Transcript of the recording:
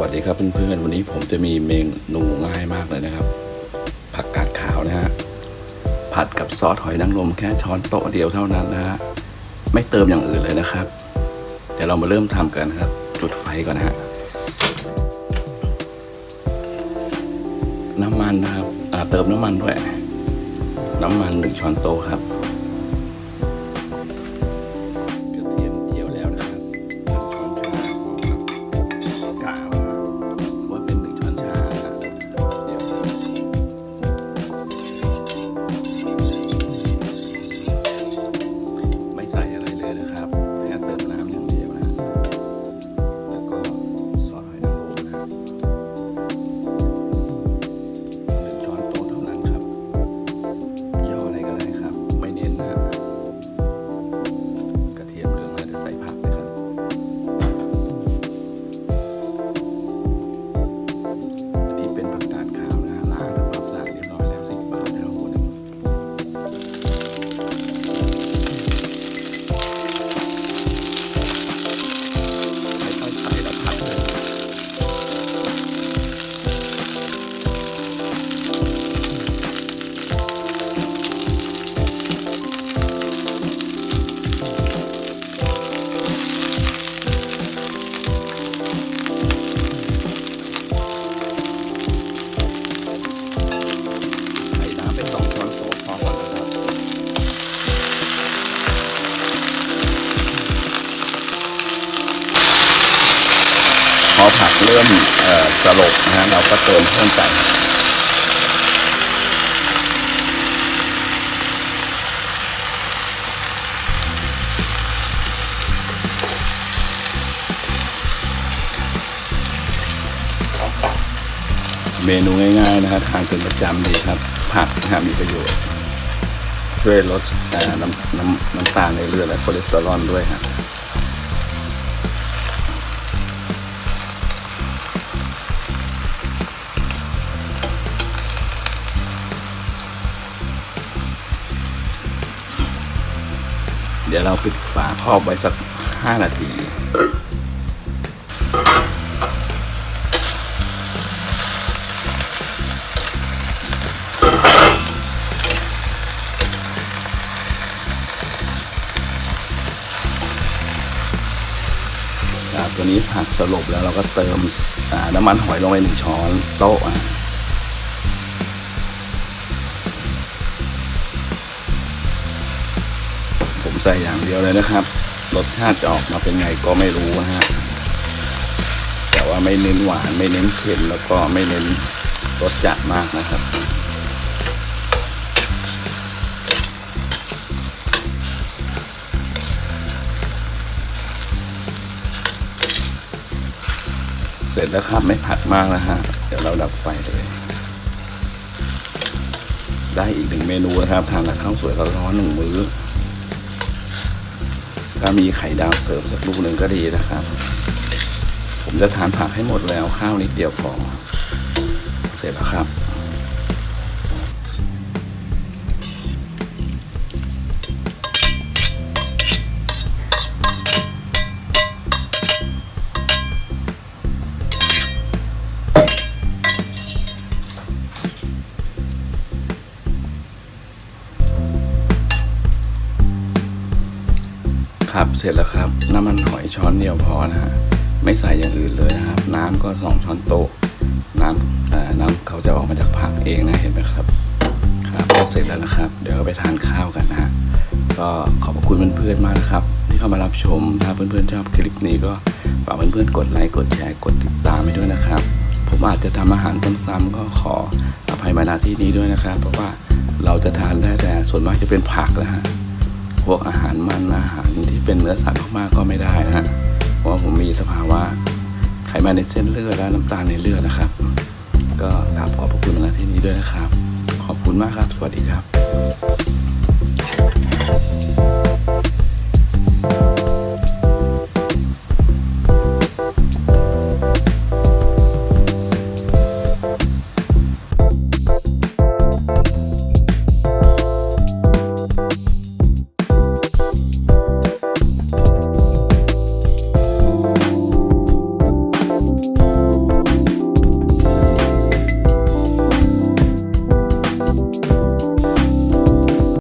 วัสดีครับเพื่อนๆวันนี้ผมจะมีเมนูง่ายมากเลยนะครับ ผักกาดขาวนะฮะผัดกับซอสหอยนางรมแค่ช้อนโต๊ะเดียวเท่านั้นนะฮะไม่เติมอย่างอื่นเลยนะครับเดี๋ยวเรามาเริ่มทำกันนะครับ จุดไฟก่อนนะฮะน้ำมันนะครับเติมน้ำมันด้วย น้ำมันหนึ่งช้อนโต๊ะครับ พอผักเริ่มเอ่อสลบนะเราก็เติมเครื่องไปเมนูง่ายๆนะครับทานเป็นประจำดีครับ ผักนะฮะมีประโยชน์ ช่วยลดน้ำน้ำน้ำตาลในเลือดและคอเลสเตอรอลด้วยฮะ เดี๋ยวเราปิดฝาครอบไว้สัก 5 นาทีตัวนี้ผักสลบแล้วเราก็เติมน้ำมันหอยลงไปหนึ่งช้อนโต๊ะ ส่อย่างเดียวเลยนะครับ รสชาติจะออกมาเป็นไงก็ไม่รู้นะฮะแต่ว่าไม่เน้นหวานไม่เน้นเค็มแล้วก็ไม่เน้นรสจัดมากนะครับเสร็จแล้วครับไม่ผัดมากนะฮะเดี๋ยวเราดับไฟเลย ได้อีกหนึ่งเมนูนะครับทานกับข้าวสวยร้อนๆหนึ่งมื้อ ถ้ามีไข่ดาวเสริมสักลูกหนึ่งก็ดีนะครับ ผมจะทานผักให้หมดแล้วข้าวนิดเดียวพอเสร็จแล้วครับ ครับ เสร็จแล้วครับ น้ำมันหอยช้อนเดียวพอนะฮะ ไม่ใส่อย่างอื่นเลยนะครับ น้ำก็สองช้อนโต๊ะ น้ำน้ำเขาจะออกมาจากผักเองนะ เห็นไหมครับ ครับ ก็เสร็จแล้วนะครับ เดี๋ยวไปทานข้าวกันนะฮะก็ขอบคุณเพื่อนๆมากนะครับ ที่เข้ามารับชม ถ้าเพื่อนๆชอบคลิปนี้ก็ฝากเพื่อนๆกดไลค์ กดแชร์ กดติดตามให้ด้วยนะครับ ผมอาจจะทำอาหารซ้ำๆก็ขออภัยมาณที่นี้ด้วยนะครับ เพราะว่าเราจะทานได้แต่ส่วนมากจะเป็นผักนะฮะ พวกอาหารมันอาหารที่เป็นเนื้อสัตว์มากๆก็ไม่ได้นะฮะเพราะว่าผมมีสภาวะไขมันในเส้นเลือดและน้ำตาลในเลือดนะครับ ก็กราบขอบพระคุณมาที่นี้ด้วยนะครับ ขอบคุณมากครับ สวัสดีครับ